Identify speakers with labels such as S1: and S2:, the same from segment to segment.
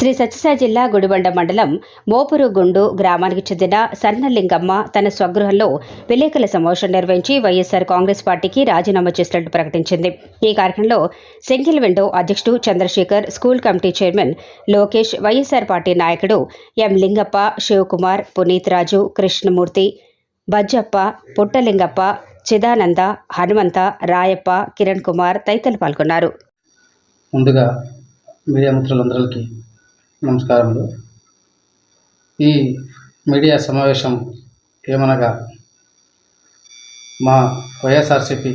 S1: శ్రీ సత్యసాయి జిల్లా గుడిబండ మండలం మోపురుగుండు గ్రామానికి చెందిన సన్నలింగమ్మ తన స్వగృహంలో విలేకరుల సమావేశం నిర్వహించి వైఎస్సార్ కాంగ్రెస్ పార్టీకి రాజీనామా చేసినట్టు ప్రకటించింది. ఈ కార్యక్రమంలో సింగిల్ విండో అధ్యక్షుడు Chandrasekhar school committee chairman Lokesh YSR party నాయకుడు ఎం లింగప్ప శివకుమార్ పునీత్ రాజు కృష్ణమూర్తి బజ్జప్ప పుట్టలింగప్ప చిదానంద హనుమంత రాయప్ప కిరణ్ కుమార్ తదితరులు పాల్గొన్నారు.
S2: ముందుగా మీడియా మిత్రులందరికీ నమస్కారములు. ఈ మీడియా సమావేశం ఏమనగా మా వైఎస్ఆర్సిపి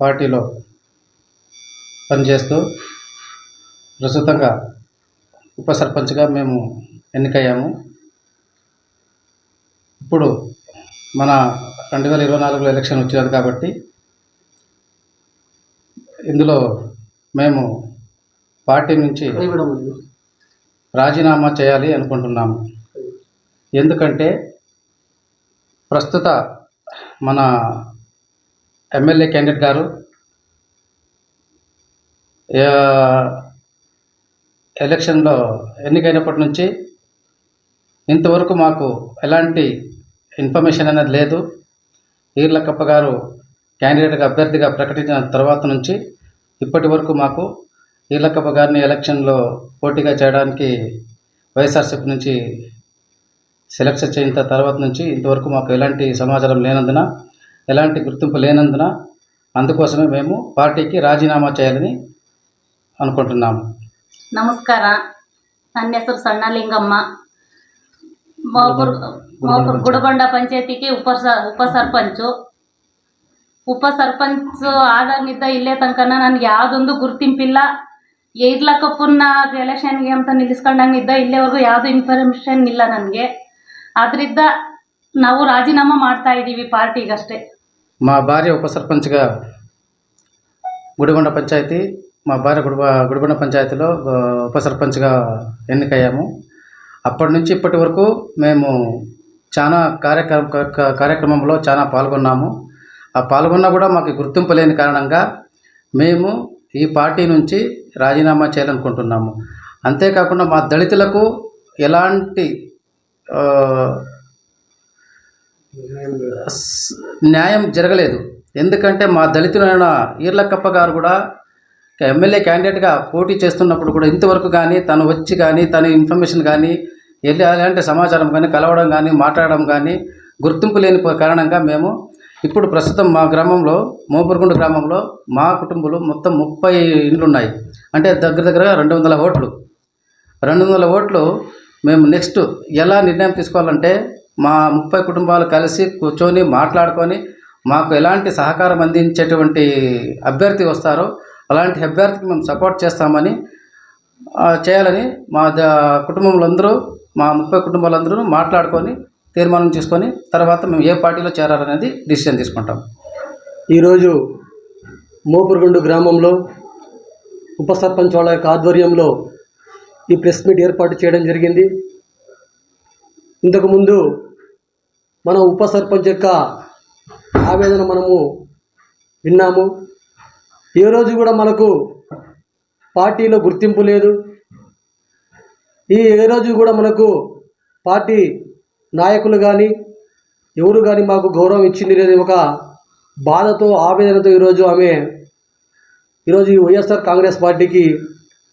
S2: పార్టీలో పనిచేస్తూ ప్రస్తుతంగా ఉప సర్పంచ్గా మేము ఎన్నికయ్యాము. ఇప్పుడు మన రెండు వేల ఇరవై నాలుగులో ఎలక్షన్ వచ్చినది కాబట్టి ఇందులో మేము పార్టీ నుంచి రాజీనామా చేయాలి అనుకుంటున్నాము. ఎందుకంటే ప్రస్తుత మన ఎమ్మెల్యే క్యాండిడేట్ గారు ఎలక్షన్లో ఎన్నికైనప్పటి నుంచి ఇంతవరకు మాకు ఎలాంటి ఇన్ఫర్మేషన్ అనేది లేదు. ఈర్లకప్ప గారు క్యాండిడేట్గా అభ్యర్థిగా ప్రకటించిన తర్వాత నుంచి ఇప్పటి వరకు మాకు ఈర్లకప్ప గారిని ఎలక్షన్లో పోటీగా చేయడానికి వైఎస్ఆర్సీపీ నుంచి సెలక్షన్ చేసిన తర్వాత నుంచి ఇంతవరకు మాకు ఎలాంటి సమాచారం లేనందున ఎలాంటి గుర్తింపు లేనందున అందుకోసమే మేము పార్టీకి రాజీనామా చేయాలని అనుకుంటున్నాము
S3: ನಮಸ್ಕಾರ ನನ್ನ ಹೆಸರು ಸಣ್ಣಲಿಂಗಮ್ಮ ಮೋಪುರ್ ಮೋಪುರ್ ಗುಡಬಂಡ ಪಂಚಾಯತಿಗೆ ಉಪ ಸ- ಉಪ ಸರ್ಪಂಚು ಉಪ ಸರ್ಪಂಚ್ ಆದಾಗಿದ್ದ ಇಲ್ಲೇ ತನಕ ನನಗೆ ಯಾವುದೊಂದು ಗುರುತಿಂಪಿಲ್ಲ ಇರ್ಲಕ್ಕಪ್ಪನ್ನ ಎಲೆಕ್ಷನ್ಗೆ ಅಂತ ನಿಲ್ಲಿಸ್ಕೊಂಡಂಗಿದ್ದ ಇಲ್ಲಿವರೆಗೂ ಯಾವುದು ಇನ್ಫಾರ್ಮೇಷನ್ ಇಲ್ಲ ನನಗೆ ಅದರಿಂದ ನಾವು ರಾಜೀನಾಮಾ ಮಾಡ್ತಾ ಇದ್ದೀವಿ ಪಾರ್ಟಿಗಷ್ಟೇ
S2: మా భార్య ఉప సర్పంచ్గా గుడిబండ పంచాయతీ మా భార్య గుడిబ గుడిబండ పంచాయతీలో ఆ, ఉప సర్పంచ్గా ఎన్నికయ్యాము అప్పటి నుంచి ఇప్పటి వరకు మేము చాలా కార్యక్రమ క- క- కార్యక్రమంలో చాలా పాల్గొన్నాము ఆ పాల్గొన్నా కూడా మాకు గుర్తింపు లేని కారణంగా మేము ఈ పార్టీ నుంచి రాజీనామా చేయాలనుకుంటున్నాము. అంతేకాకుండా మా దళితులకు ఎలాంటి న్యాయం జరగలేదు. ఎందుకంటే మా దళితులైన ఈర్లక్కప్ప గారు కూడా ఎమ్మెల్యే క్యాండిడేట్గా పోటీ చేస్తున్నప్పుడు కూడా ఇంతవరకు కానీ తను వచ్చి కానీ తన ఇన్ఫర్మేషన్ కానీ ఎలాంటి సమాచారం కానీ కలవడం కానీ మాట్లాడడం కానీ గుర్తింపు లేని కారణంగా మేము ఇప్పుడు ప్రస్తుతం మా గ్రామంలో మోపురగుండు గ్రామంలో మా కుటుంబాలు మొత్తం ముప్పై ఇండ్లు ఉన్నాయి అంటే దగ్గర దగ్గరగా రెండు వందల ఓట్లు. రెండు వందల ఓట్లు మేము నెక్స్ట్ ఎలా నిర్ణయం తీసుకోవాలంటే మా ముప్పై కుటుంబాలు కలిసి కూర్చొని మాట్లాడుకొని మాకు ఎలాంటి సహకారం అందించేటువంటి అభ్యర్థి వస్తారో అలాంటి అభ్యర్థికి మేము సపోర్ట్ చేస్తామని చేయాలని మా ద కుటుంబంలో అందరూ మా ముప్పై కుటుంబాలందరూ మాట్లాడుకొని తీర్మానం చేసుకొని తర్వాత మేము ఏ పార్టీలో చేరాలనేది డిసిషన్ తీసుకుంటాం.
S4: ఈరోజు మోపురుగుండు గ్రామంలో ఉప సర్పంచ్ వాళ్ళ యొక్క ఆధ్వర్యంలో ఈ ప్రెస్ మీట్ ఏర్పాటు చేయడం జరిగింది. ఇంతకుముందు మన ఉప సర్పంచ్ యొక్క ఆవేదన మనము విన్నాము. ఏ రోజు కూడా మనకు పార్టీలో గుర్తింపు లేదు. ఈ ఏ రోజు కూడా మనకు పార్టీ నాయకులు కానీ ఎవరు కానీ మాకు గౌరవం ఇచ్చింది లేదు ఒక బాధతో ఆవేదనతో ఈరోజు ఆమె ఈరోజు ఈ వైఎస్ఆర్ కాంగ్రెస్ పార్టీకి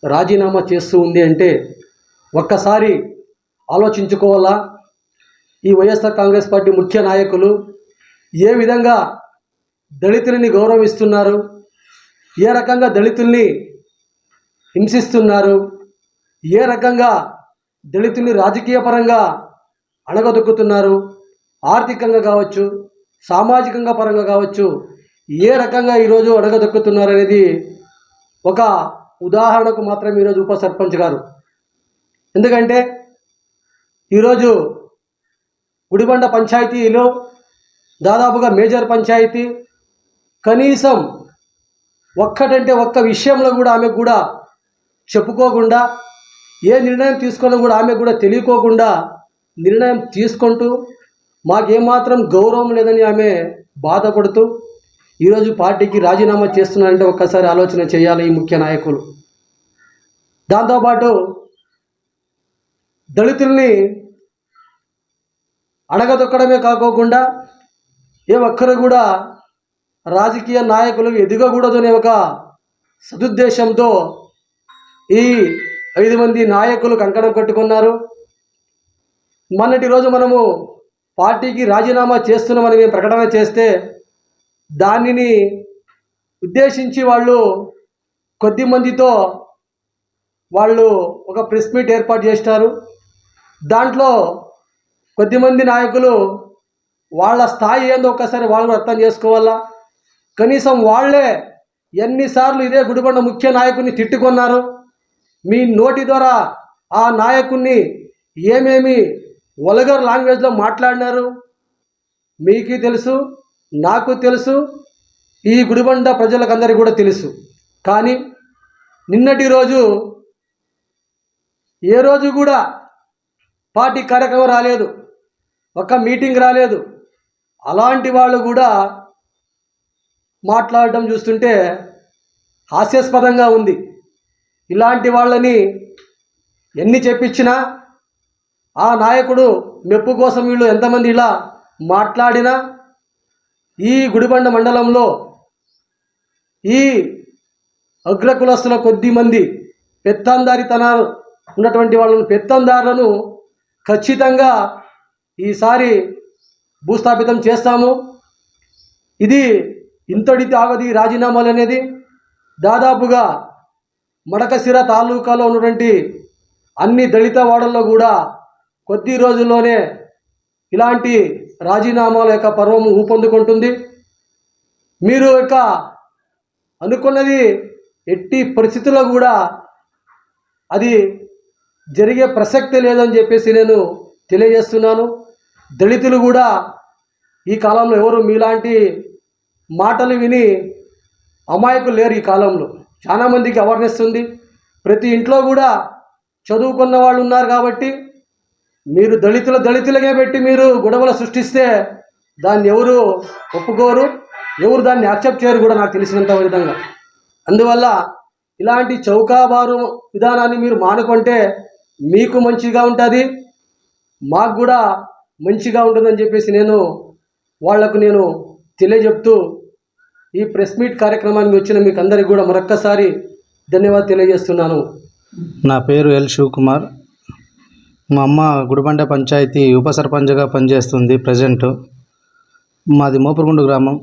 S4: రాజీనామా చేస్తూ ఉంది అంటే ఒక్కసారి ఆలోచించుకోవాలా? ఈ వైఎస్ఆర్ కాంగ్రెస్ పార్టీ ముఖ్య నాయకులు ఏ విధంగా దళితులని గౌరవిస్తున్నారు? ఏ రకంగా దళితుల్ని హింసిస్తున్నారు? ఏ రకంగా దళితుల్ని రాజకీయపరంగా అణగదొక్కుతున్నారు. ఆర్థికంగా కావచ్చు సామాజికంగా పరంగా కావచ్చు ఏ రకంగా ఈరోజు అడగదొక్కుతున్నారు అనేది ఒక ఉదాహరణకు మాత్రమే ఈరోజు ఉప సర్పంచ్ గారు. ఎందుకంటే ఈరోజు గుడిబండ పంచాయతీలో దాదాపుగా మేజర్ పంచాయతీ కనీసం ఒక్కటంటే ఒక్క విషయంలో కూడా ఆమె కూడా చెప్పుకోకుండా ఏ నిర్ణయం తీసుకున్నా కూడా ఆమె కూడా తెలియకోకుండా నిర్ణయం తీసుకుంటూ మాకేమాత్రం గౌరవం లేదని ఆమె బాధపడుతూ ఈరోజు పార్టీకి రాజీనామా చేస్తున్నారంటే ఒక్కసారి ఆలోచన చేయాలి ఈ ముఖ్య నాయకులు. దాంతోపాటు దళితుల్ని అడగదొక్కడమే కాకోకుండా ఏ ఒక్కరు కూడా రాజకీయ నాయకులు ఎదగకూడదు అనే ఒక సదుద్దేశంతో ఈ ఐదు మంది నాయకులు కంకణం కట్టుకున్నారు. మొన్నటి రోజు మనము పార్టీకి రాజీనామా చేస్తున్నామని మేము ప్రకటన చేస్తే దానిని ఉద్దేశించి వాళ్ళు కొద్ది మందితో వాళ్ళు ఒక ప్రెస్ మీట్ ఏర్పాటు చేస్తారు. దాంట్లో కొద్దిమంది నాయకులు వాళ్ళ స్థాయి ఏందో ఒక్కసారి వాళ్ళు అర్థం చేసుకోవాలా? కనీసం వాళ్ళే ఎన్నిసార్లు ఇదే గుడిబండ ముఖ్య నాయకుడిని తిట్టుకున్నారు? మీ నోటి ద్వారా ఆ నాయకుడిని ఏమేమి వల్గర్ లాంగ్వేజ్లో మాట్లాడినారు? మీకు తెలుసు నాకు తెలుసు ఈ గుడిబండ ప్రజలకందరికీ కూడా తెలుసు. కానీ నిన్నటి రోజు ఏ రోజు కూడా పార్టీ కార్యక్రమం రాలేదు ఒక మీటింగ్ రాలేదు. అలాంటి వాళ్ళు కూడా మాట్లాడటం చూస్తుంటే హాస్యాస్పదంగా ఉంది. ఇలాంటి వాళ్ళని ఎన్ని చెప్పించినా ఆ నాయకుడు మెప్పు కోసం వీళ్ళు ఎంతమంది ఇలా మాట్లాడినా ఈ గుడిబండ మండలంలో ఈ అగ్రకులస్తుల కొద్ది మంది పెత్తందారితనాలు ఉన్నటువంటి వాళ్ళను పెత్తందారులను ఖచ్చితంగా ఈసారి భూస్థాపితం చేస్తాము. ఇది ఇంతటి తాగది రాజీనామాలు అనేది దాదాపుగా మడకశిర తాలూకాలో ఉన్నటువంటి అన్ని దళిత వాడల్లో కూడా కొద్ది రోజుల్లోనే ఇలాంటి రాజీనామాల యొక్క పర్వం ఊపందుకుంటుంది మీరు ఇక అనుకున్నది ఎట్టి పరిస్థితుల్లో కూడా అది జరిగే ప్రసక్తి లేదని చెప్పేసి నేను తెలియజేస్తున్నాను. దళితులు కూడా ఈ కాలంలో ఎవరు మీలాంటి మాటలు విని అమాయకులు లేరు ఈ కాలంలో. చాలామందికి అవేర్నెస్ ఉంది. ప్రతి ఇంట్లో కూడా చదువుకున్న వాళ్ళు ఉన్నారు కాబట్టి మీరు దళితుల దళితులకే పెట్టి మీరు గొడవలు సృష్టిస్తే దాన్ని ఎవరు ఒప్పుకోరు ఎవరు దాన్ని యాక్సెప్ట్ చేయరు కూడా నాకు తెలిసినంత విధంగా. అందువల్ల ఇలాంటి చౌకాబారు విధానాన్ని మీరు మానుకుంటే మీకు మంచిగా ఉంటుంది మాకు కూడా మంచిగా ఉంటుందని చెప్పేసి నేను వాళ్ళకు నేను తెలియజెప్తూ ఈ ప్రెస్ మీట్ కార్యక్రమానికి వచ్చిన మీకు అందరికీ కూడా మరొక్కసారి ధన్యవాదాలు తెలియజేస్తున్నాను.
S5: నా పేరు ఎల్ శివకుమార్. మా అమ్మ గుడిబండ పంచాయతీ ఉప సర్పంచ్గా పనిచేస్తుంది ప్రజెంట్. మాది మోపురుగుండు గ్రామం.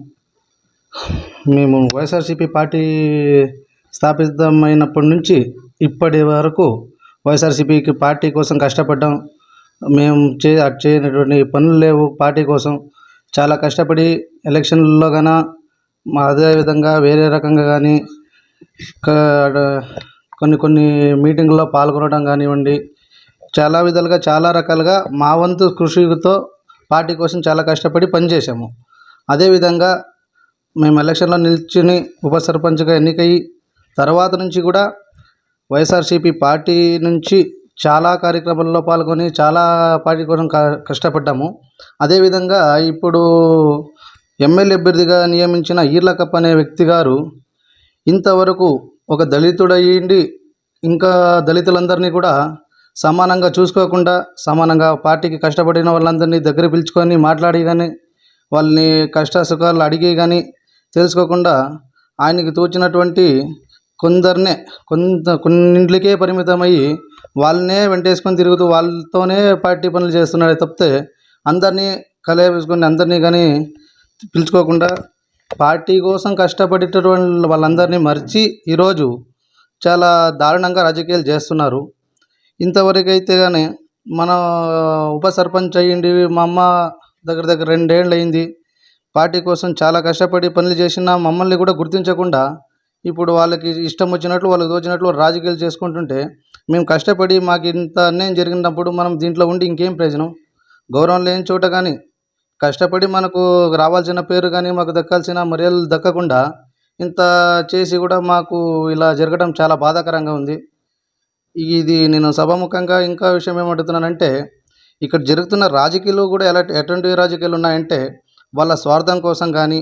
S5: మేము వైఎస్ఆర్సీపీ పార్టీ స్థాపితమైనప్పటి నుంచి ఇప్పటి వరకు వైఎస్ఆర్సీపీకి పార్టీ కోసం కష్టపడ్డాం. మేము చే అటు చేయనటువంటి పనులు లేవు పార్టీ కోసం. చాలా కష్టపడి ఎలక్షన్లలో గాన మా అదేవిధంగా వేరే రకంగా కానీ కొన్ని కొన్ని మీటింగుల్లో పాల్గొనడం కానివ్వండి చాలా విధాలుగా చాలా రకాలుగా మా వంతు కృషితో పార్టీ కోసం చాలా కష్టపడి పనిచేసాము అదేవిధంగా మేము ఎలక్షన్లో నిల్చుని ఉప సర్పంచ్గా ఎన్నికయ్యి తర్వాత నుంచి కూడా వైఎస్ఆర్సీపీ పార్టీ నుంచి చాలా కార్యక్రమాల్లో పాల్గొని చాలా పార్టీ కోసం కష్టపడ్డాము. అదేవిధంగా ఇప్పుడు ఎమ్మెల్యే అభ్యర్థిగా నియమించిన ఈర్లకప్ప అనే వ్యక్తి గారు ఇంతవరకు ఒక దళితుడయ్యిండి ఇంకా దళితులందరినీ కూడా సమానంగా చూసుకోకుండా సమానంగా పార్టీకి కష్టపడిన వాళ్ళందరినీ దగ్గర పిలుచుకొని మాట్లాడి కానీ వాళ్ళని కష్ట సుఖాలు అడిగి కానీ తెలుసుకోకుండా ఆయనకి తోచినటువంటి కొందరినే కొంత కొన్నింటికే పరిమితమయ్యి వాళ్ళనే వెంటేసుకొని తిరుగుతూ వాళ్ళతోనే పార్టీ పనులు చేస్తున్నాడే తప్పితే అందరినీ కలవేసుకొని అందరినీ కానీ పిలుచుకోకుండా పార్టీ కోసం కష్టపడేటటువంటి వాళ్ళందరినీ మర్చి ఈరోజు చాలా దారుణంగా రాజకీయాలు చేస్తున్నారు. ఇంతవరకు అయితే కానీ మన ఉప సర్పంచ్ అయ్యింది మా అమ్మ దగ్గర దగ్గర రెండేళ్ళు అయింది పార్టీ కోసం చాలా కష్టపడి పనులు చేసిన మమ్మల్ని కూడా గుర్తించకుండా ఇప్పుడు వాళ్ళకి ఇష్టం వచ్చినట్లు వాళ్ళకి తోచినట్లు రాజకీయాలు చేసుకుంటుంటే మేము కష్టపడి మాకు ఇంత అన్యాయం జరిగినప్పుడు మనం దీంట్లో ఉండి ఇంకేం ప్రయోజనం? గౌరవం లేని చోట కానీ కష్టపడి మనకు రావాల్సిన పేరు కానీ మాకు దక్కాల్సిన మర్యాదలు దక్కకుండా ఇంత చేసి కూడా మాకు ఇలా జరగడం చాలా బాధాకరంగా ఉంది. ఇది నేను సభాముఖంగా ఇంకా విషయం ఏమంటున్నానంటే ఇక్కడ జరుగుతున్న రాజకీయాలు కూడా ఎలా ఎటువంటి రాజకీయాలు ఉన్నాయంటే వాళ్ళ స్వార్థం కోసం కానీ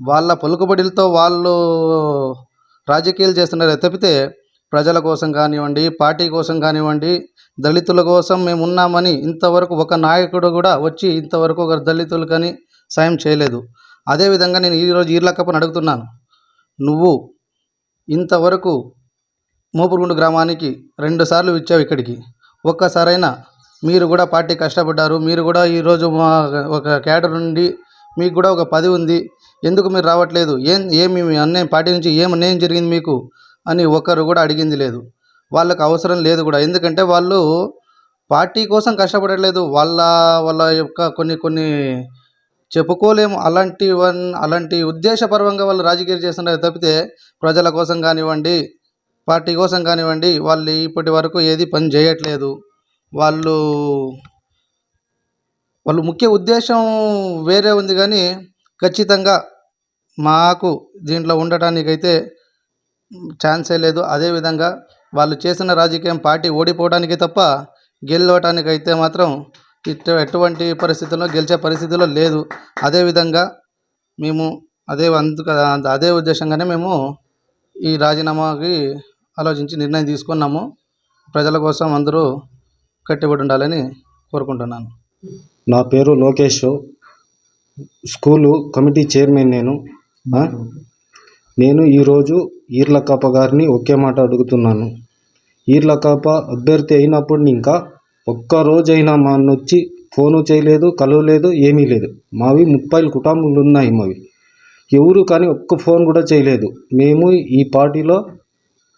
S5: వాళ్ళ పలుకుబడిలతో వాళ్ళు రాజకీయాలు చేస్తున్నారు తప్పితే ప్రజల కోసం కానివ్వండి పార్టీ కోసం కానివ్వండి దళితుల కోసం మేము ఉన్నామని ఇంతవరకు ఒక నాయకుడు కూడా వచ్చి ఇంతవరకు ఒక దళితులు కానీ సాయం చేయలేదు. అదేవిధంగా నేను ఈరోజు ఈర్లక్కప్పని అడుగుతున్నాను. నువ్వు ఇంతవరకు మోపురుగుండు గ్రామానికి రెండు సార్లు ఇచ్చావు ఇక్కడికి. ఒక్కసారైనా మీరు కూడా పార్టీ కష్టపడ్డారు. మీరు కూడా ఈరోజు మా ఒక క్యాడర్ నుండి మీకు కూడా ఒక పది ఉంది. ఎందుకు మీరు రావట్లేదు? ఏం ఏమి మీ అన్యాయం పార్టీ నుంచి ఏం అన్యాయం జరిగింది మీకు? అని ఒక్కరు కూడా అడిగింది లేదు. వాళ్ళకు అవసరం లేదు కూడా. ఎందుకంటే వాళ్ళు పార్టీ కోసం కష్టపడట్లేదు. వాళ్ళ వాళ్ళ యొక్క కొన్ని కొన్ని చెప్పుకోలేము. అలాంటి వన్ అలాంటి ఉద్దేశపరంగా వాళ్ళు రాజకీయాలు చేస్తున్నారు తప్పితే ప్రజల కోసం కానివ్వండి పార్టీ కోసం కానివ్వండి వాళ్ళు ఇప్పటి వరకు ఏది పని చేయట్లేదు. వాళ్ళు వాళ్ళు ముఖ్య ఉద్దేశం వేరే ఉంది కానీ ఖచ్చితంగా మాకు దీంట్లో ఉండటానికైతే ఛాన్సే లేదు. అదేవిధంగా వాళ్ళు చేసిన రాజకీయం పార్టీ ఓడిపోవడానికి తప్ప గెలవటానికైతే మాత్రం ఇట్ ఎటువంటి పరిస్థితుల్లో గెలిచే పరిస్థితిలో లేదు. అదేవిధంగా మేము అదే అందుకు అదే ఉద్దేశంగానే మేము ఈ రాజీనామాకి ఆలోచించి నిర్ణయం తీసుకున్నాము. ప్రజల కోసం అందరూ కట్టుబడి ఉండాలని కోరుకుంటున్నాను.
S6: నా పేరు లోకేష్. స్కూలు కమిటీ చైర్మన్ నేను. నేను ఈరోజు ఈర్లకాప గారిని ఒకే మాట అడుగుతున్నాను. ఈర్లకాప అభ్యర్థి అయినప్పుడు ఇంకా ఒక్కరోజైనా మా వచ్చి ఫోను చేయలేదు కలవలేదు ఏమీ లేదు. మావి ముప్పై కుటుంబాలు ఉన్నాయి మావి. ఎవరు కానీ ఒక్క ఫోన్ కూడా చేయలేదు. మేము ఈ పార్టీలో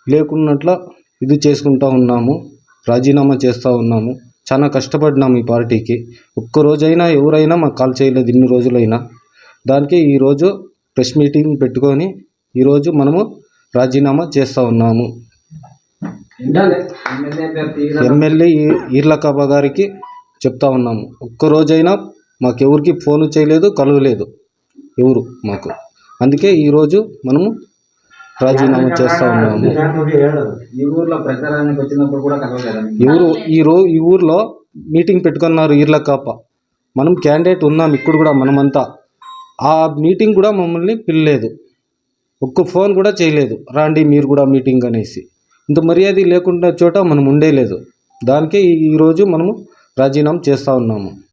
S6: లేకున్నట్ల ఇది చేసుకుంటా ఉన్నాము రాజీనామా చేస్తూ ఉన్నాము. చాలా కష్టపడినాము ఈ పార్టీకి. ఒక్క రోజైనా ఎవరైనా మాకు కాల్ చేయలేదు ఇన్ని రోజులైనా. దానికి ఈరోజు ప్రెస్ మీటింగ్ పెట్టుకొని ఈరోజు మనము రాజీనామా చేస్తూ ఉన్నాము. ఎమ్మెల్యే ఈర్లకాబా గారికి చెప్తా ఉన్నాము. ఒక్క రోజైనా మాకెవరికి ఫోన్ చేయలేదు కలవలేదు. ఎవరు మాకు. అందుకే ఈరోజు మనము రాజీనామా చేస్తూ ఉన్నాము. ఎవరు ఈ రో ఈ ఊర్లో మీటింగ్ పెట్టుకున్నారు ఈర్లకాప మనం క్యాండిడేట్ ఉన్నాం ఇక్కడ కూడా మనమంతా. ఆ మీటింగ్ కూడా మమ్మల్ని పిల్లలేదు ఒక్క ఫోన్ కూడా చేయలేదు. రాండి మీరు కూడా మీటింగ్ అనేసి. ఇంత మర్యాద లేకుండా చోట మనం ఉండేలేదు. దానికే ఈరోజు మనము రాజీనామా చేస్తూ ఉన్నాము.